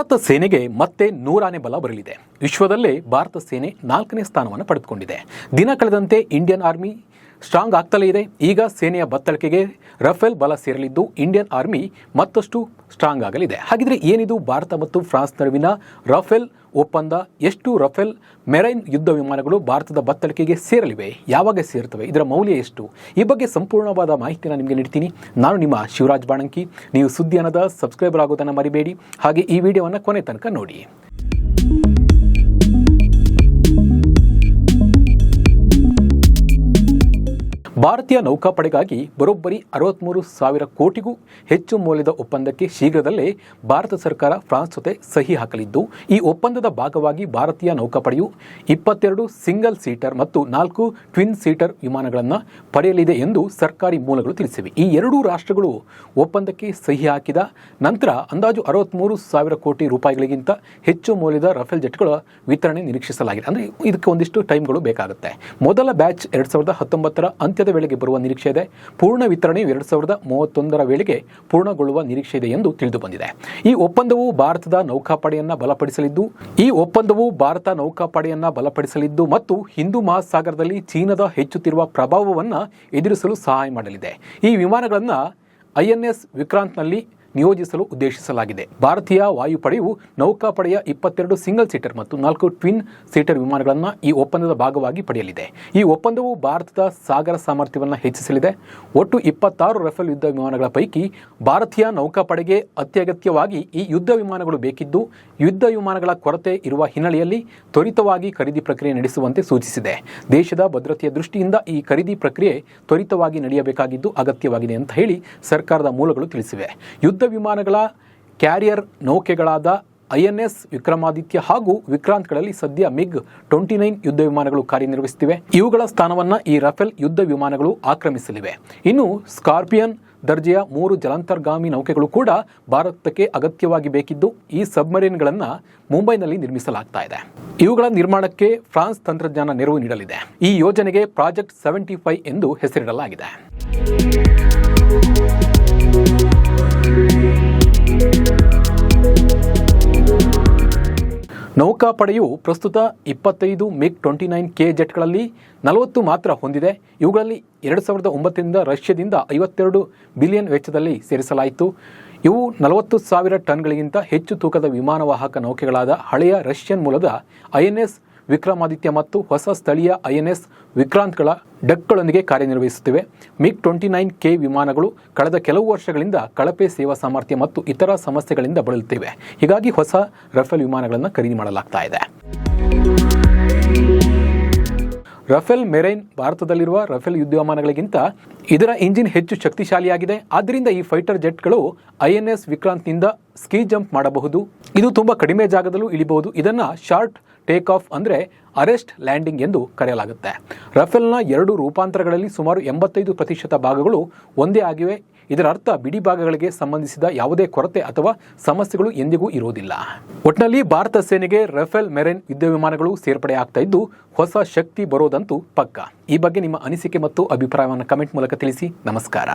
ಭಾರತ ಸೇನೆಗೆ ಮತ್ತೆ ನೂರಾನೇ ಬಲ ಬರಲಿದೆ. ವಿಶ್ವದಲ್ಲೇ ಭಾರತ ಸೇನೆ ನಾಲ್ಕನೇ ಸ್ಥಾನವನ್ನು ಪಡೆದುಕೊಂಡಿದೆ. ದಿನ ಕಳೆದಂತೆ ಇಂಡಿಯನ್ ಆರ್ಮಿ ಸ್ಟ್ರಾಂಗ್ ಆಗ್ತಲೇ ಇದೆ. ಈಗ ಸೇನೆಯ ಬತ್ತಳಿಕೆಗೆ ರಫೇಲ್ ಬಲ ಸೇರಲಿದ್ದು ಇಂಡಿಯನ್ ಆರ್ಮಿ ಮತ್ತಷ್ಟು ಸ್ಟ್ರಾಂಗ್ ಆಗಲಿದೆ. ಹಾಗಿದ್ರೆ ಏನಿದು ಭಾರತ ಮತ್ತು ಫ್ರಾನ್ಸ್ ನಡುವಿನ ರಫೇಲ್ ಒಪ್ಪಂದ? ಎಷ್ಟು ರಫೇಲ್ ಮೆರೈನ್ ಯುದ್ಧ ವಿಮಾನಗಳು ಭಾರತದ ಬತ್ತಳಿಕೆಗೆ ಸೇರಲಿವೆ? ಯಾವಾಗ ಸೇರ್ತವೆ? ಇದರ ಮೌಲ್ಯ ಎಷ್ಟು? ಈ ಬಗ್ಗೆ ಸಂಪೂರ್ಣವಾದ ಮಾಹಿತಿಯನ್ನು ನಿಮಗೆ ನೀಡ್ತೀನಿ. ನಾನು ನಿಮ್ಮ ಶಿವರಾಜ್ ಬಾಣಂಕಿ. ನೀವು ಸುದ್ದಿ ಅನ್ನದ ಸಬ್ಸ್ಕ್ರೈಬರ್ ಆಗೋದನ್ನು ಮರಿಬೇಡಿ. ಹಾಗೆ ಈ ವಿಡಿಯೋವನ್ನು ಕೊನೆ ತನಕ ನೋಡಿ. ಭಾರತೀಯ ನೌಕಾಪಡೆಗಾಗಿ ಬರೋಬ್ಬರಿ ಅರವತ್ತ್ಮೂರು ಸಾವಿರ ಕೋಟಿಗೂ ಹೆಚ್ಚು ಮೌಲ್ಯದ ಒಪ್ಪಂದಕ್ಕೆ ಶೀಘ್ರದಲ್ಲೇ ಭಾರತ ಸರ್ಕಾರ ಫ್ರಾನ್ಸ್ ಜೊತೆ ಸಹಿ ಹಾಕಲಿದ್ದು, ಈ ಒಪ್ಪಂದದ ಭಾಗವಾಗಿ ಭಾರತೀಯ ನೌಕಾಪಡೆಯು ಇಪ್ಪತ್ತೆರಡು ಸಿಂಗಲ್ ಸೀಟರ್ ಮತ್ತು ನಾಲ್ಕು ಟ್ವಿನ್ ಸೀಟರ್ ವಿಮಾನಗಳನ್ನು ಪಡೆಯಲಿದೆ ಎಂದು ಸರ್ಕಾರಿ ಮೂಲಗಳು ತಿಳಿಸಿವೆ. ಈ ಎರಡೂ ರಾಷ್ಟ್ರಗಳು ಒಪ್ಪಂದಕ್ಕೆ ಸಹಿ ಹಾಕಿದ ನಂತರ ಅಂದಾಜು ಅರವತ್ತ್ಮೂರು ಸಾವಿರ ಕೋಟಿ ರೂಪಾಯಿಗಳಿಗಿಂತ ಹೆಚ್ಚು ಮೌಲ್ಯದ ರಫೇಲ್ ಜೆಟ್ಗಳ ವಿತರಣೆ ನಿರೀಕ್ಷಿಸಲಾಗಿದೆ. ಅಂದರೆ ಇದಕ್ಕೆ ಒಂದಿಷ್ಟು ಟೈಮ್ಗಳು ಬೇಕಾಗುತ್ತೆ. ಮೊದಲ ಬ್ಯಾಚ್ ಎರಡು ಸಾವಿರದ ಹತ್ತೊಂಬತ್ತರ ಅಂತ್ಯದ ವೇಳೆಗೆ ಬರುವ ನಿರೀಕ್ಷೆ ಇದೆ. ಪೂರ್ಣ ವಿತರಣೆ ಎರಡು ಸಾವಿರದ ಮೂವತ್ತೊಂದರ ವೇಳೆಗೆ ಪೂರ್ಣಗೊಳ್ಳುವ ನಿರೀಕ್ಷೆ ಇದೆ ಎಂದು ತಿಳಿದು ಬಂದಿದೆ. ಈ ಒಪ್ಪಂದವು ಭಾರತದ ನೌಕಾಪಡೆಯನ್ನ ಬಲಪಡಿಸಲಿದ್ದು, ಈ ಒಪ್ಪಂದವು ಭಾರತ ನೌಕಾಪಡೆಯನ್ನ ಬಲಪಡಿಸಲಿದ್ದು ಮತ್ತು ಹಿಂದೂ ಮಹಾಸಾಗರದಲ್ಲಿ ಚೀನಾದ ಹೆಚ್ಚುತ್ತಿರುವ ಪ್ರಭಾವವನ್ನು ಎದುರಿಸಲು ಸಹಾಯ ಮಾಡಲಿದೆ. ಈ ವಿಮಾನಗಳನ್ನು ಐಎನ್ಎಸ್ ವಿಕ್ರಾಂತ್ನಲ್ಲಿ ನಿಯೋಜಿಸಲು ಉದ್ದೇಶಿಸಲಾಗಿದೆ. ಭಾರತೀಯ ವಾಯುಪಡೆಯು ನೌಕಾಪಡೆಯ ಇಪ್ಪತ್ತೆರಡು ಸಿಂಗಲ್ ಸೀಟರ್ ಮತ್ತು ನಾಲ್ಕು ಟ್ವಿನ್ ಸೀಟರ್ ವಿಮಾನಗಳನ್ನು ಈ ಒಪ್ಪಂದದ ಭಾಗವಾಗಿ ಪಡೆಯಲಿದೆ. ಈ ಒಪ್ಪಂದವು ಭಾರತದ ಸಾಗರ ಸಾಮರ್ಥ್ಯವನ್ನು ಹೆಚ್ಚಿಸಲಿದೆ. ಒಟ್ಟು ಇಪ್ಪತ್ತಾರು ರಫೇಲ್ ಯುದ್ಧ ವಿಮಾನಗಳ ಪೈಕಿ ಭಾರತೀಯ ನೌಕಾಪಡೆಗೆ ಅತ್ಯಗತ್ಯವಾಗಿ ಈ ಯುದ್ಧ ವಿಮಾನಗಳು ಬೇಕಿದ್ದು, ಯುದ್ಧ ವಿಮಾನಗಳ ಕೊರತೆ ಇರುವ ಹಿನ್ನೆಲೆಯಲ್ಲಿ ತ್ವರಿತವಾಗಿ ಖರೀದಿ ಪ್ರಕ್ರಿಯೆ ನಡೆಸುವಂತೆ ಸೂಚಿಸಿದೆ. ದೇಶದ ಭದ್ರತೆಯ ದೃಷ್ಟಿಯಿಂದ ಈ ಖರೀದಿ ಪ್ರಕ್ರಿಯೆ ತ್ವರಿತವಾಗಿ ನಡೆಯಬೇಕಾಗಿದ್ದು ಅಗತ್ಯವಾಗಿದೆ ಅಂತ ಹೇಳಿ ಸರ್ಕಾರದ ಮೂಲಗಳು ತಿಳಿಸಿವೆ. ಯುದ್ಧ ವಿಮಾನಗಳ ಕ್ಯಾರಿಯರ್ ನೌಕೆಗಳಾದ ಐ ಎನ್ ಎಸ್ ವಿಕ್ರಮಾದಿತ್ಯ ಹಾಗೂ ವಿಕ್ರಾಂತ್ಗಳಲ್ಲಿ ಸದ್ಯ ಮಿಗ್ ಟ್ವೆಂಟಿ ನೈನ್ ಯುದ್ಧ ವಿಮಾನಗಳು ಕಾರ್ಯನಿರ್ವಹಿಸುತ್ತಿವೆ. ಇವುಗಳ ಸ್ಥಾನವನ್ನು ಈ ರಫೇಲ್ ಯುದ್ಧ ವಿಮಾನಗಳು ಆಕ್ರಮಿಸಲಿವೆ. ಇನ್ನು ಸ್ಕಾರ್ಪಿಯನ್ ದರ್ಜೆಯ ಮೂರು ಜಲಾಂತರ್ಗಾಮಿ ನೌಕೆಗಳು ಕೂಡ ಭಾರತಕ್ಕೆ ಅಗತ್ಯವಾಗಿ ಬೇಕಿದ್ದು ಈ ಸಬ್ಮರೀನ್ಗಳನ್ನು ಮುಂಬೈನಲ್ಲಿ ನಿರ್ಮಿಸಲಾಗ್ತಾ ಇದೆ. ಇವುಗಳ ನಿರ್ಮಾಣಕ್ಕೆ ಫ್ರಾನ್ಸ್ ತಂತ್ರಜ್ಞಾನ ನೆರವು ನೀಡಲಿದೆ. ಈ ಯೋಜನೆಗೆ ಪ್ರಾಜೆಕ್ಟ್ ಸೆವೆಂಟಿ ಫೈವ್ ಎಂದು ಹೆಸರಿಡಲಾಗಿದೆ. ನೌಕಾಪಡೆಯು ಪ್ರಸ್ತುತ ಇಪ್ಪತ್ತೈದು ಮಿಗ್ ಟ್ವೆಂಟಿ ನೈನ್ ಕೆ ಜೆಟ್ಗಳಲ್ಲಿ ನಲವತ್ತು ಮಾತ್ರ ಹೊಂದಿದೆ. ಇವುಗಳಲ್ಲಿ ಎರಡು ಸಾವಿರದ ಒಂಬತ್ತರಿಂದ ರಷ್ಯಾದಿಂದ ಐವತ್ತೆರಡು ಬಿಲಿಯನ್ ವೆಚ್ಚದಲ್ಲಿ ಸೇರಿಸಲಾಯಿತು. ಇವು ನಲವತ್ತು ಸಾವಿರ ಟನ್ಗಳಿಗಿಂತ ಹೆಚ್ಚು ತೂಕದ ವಿಮಾನವಾಹಕ ನೌಕೆಗಳಾದ ಹಳೆಯ ರಷ್ಯನ್ ಮೂಲದ ಐಎನ್ಎಸ್ ವಿಕ್ರಮಾದಿತ್ಯ ಮತ್ತು ಹೊಸ ಸ್ಥಳೀಯ ಐಎನ್ಎಸ್ ವಿಕ್ರಾಂತ್ಗಳ ಡಕ್ಗಳೊಂದಿಗೆ ಕಾರ್ಯನಿರ್ವಹಿಸುತ್ತಿವೆ. ಮಿಗ್ ಟ್ವೆಂಟಿ ನೈನ್ ಕೆ ವಿಮಾನಗಳು ಕಳೆದ ಕೆಲವು ವರ್ಷಗಳಿಂದ ಕಳಪೆ ಸೇವಾ ಸಾಮರ್ಥ್ಯ ಮತ್ತು ಇತರ ಸಮಸ್ಯೆಗಳಿಂದ ಬಳಲುತ್ತಿವೆ. ಹೀಗಾಗಿ ಹೊಸ ರಫೇಲ್ ವಿಮಾನಗಳನ್ನು ಖರೀದಿ ಮಾಡಲಾಗ್ತಾ ಇದೆ. ರಫೇಲ್ ಮೆರೈನ್ ಭಾರತದಲ್ಲಿರುವ ರಫೇಲ್ ಯುದ್ಧ ವಿಮಾನಗಳಿಗಿಂತ ಇದರ ಇಂಜಿನ್ ಹೆಚ್ಚು ಶಕ್ತಿಶಾಲಿಯಾಗಿದೆ. ಆದ್ದರಿಂದ ಈ ಫೈಟರ್ ಜೆಟ್ಗಳು ಐಎನ್ಎಸ್ ವಿಕ್ರಾಂತ್ನಿಂದ ಸ್ಕೀ ಜಂಪ್ ಮಾಡಬಹುದು. ಇದು ತುಂಬಾ ಕಡಿಮೆ ಜಾಗದಲ್ಲೂ ಇಳಿಬಹುದು. ಇದನ್ನು ಶಾರ್ಟ್ ಟೇಕ್ ಆಫ್ ಅಂದರೆ ಅರೆಸ್ಟ್, ಲ್ಯಾಂಡಿಂಗ್ ಎಂದು ಕರೆಯಲಾಗುತ್ತೆ. ರಫೇಲ್ನ ಎರಡು ರೂಪಾಂತರಗಳಲ್ಲಿ ಸುಮಾರು ಎಂಬತ್ತೈದು ಪ್ರತಿಶತ ಭಾಗಗಳು ಒಂದೇ ಆಗಿವೆ. ಇದರ ಅರ್ಥ ಬಿಡಿ ಭಾಗಗಳಿಗೆ ಸಂಬಂಧಿಸಿದ ಯಾವುದೇ ಕೊರತೆ ಅಥವಾ ಸಮಸ್ಯೆಗಳು ಎಂದಿಗೂ ಇರುವುದಿಲ್ಲ. ಒಟ್ಟಿನಲ್ಲಿ ಭಾರತ ಸೇನೆಗೆ ರಫೇಲ್ ಮೆರೈನ್ ಯುದ್ಧ ವಿಮಾನಗಳು ಸೇರ್ಪಡೆ ಆಗ್ತಾ ಇದ್ದು ಹೊಸ ಶಕ್ತಿ ಬರೋದಂತೂ ಪಕ್ಕ. ಈ ಬಗ್ಗೆ ನಿಮ್ಮ ಅನಿಸಿಕೆ ಮತ್ತು ಅಭಿಪ್ರಾಯವನ್ನು ಕಮೆಂಟ್ ಮೂಲಕ ತಿಳಿಸಿ. ನಮಸ್ಕಾರ.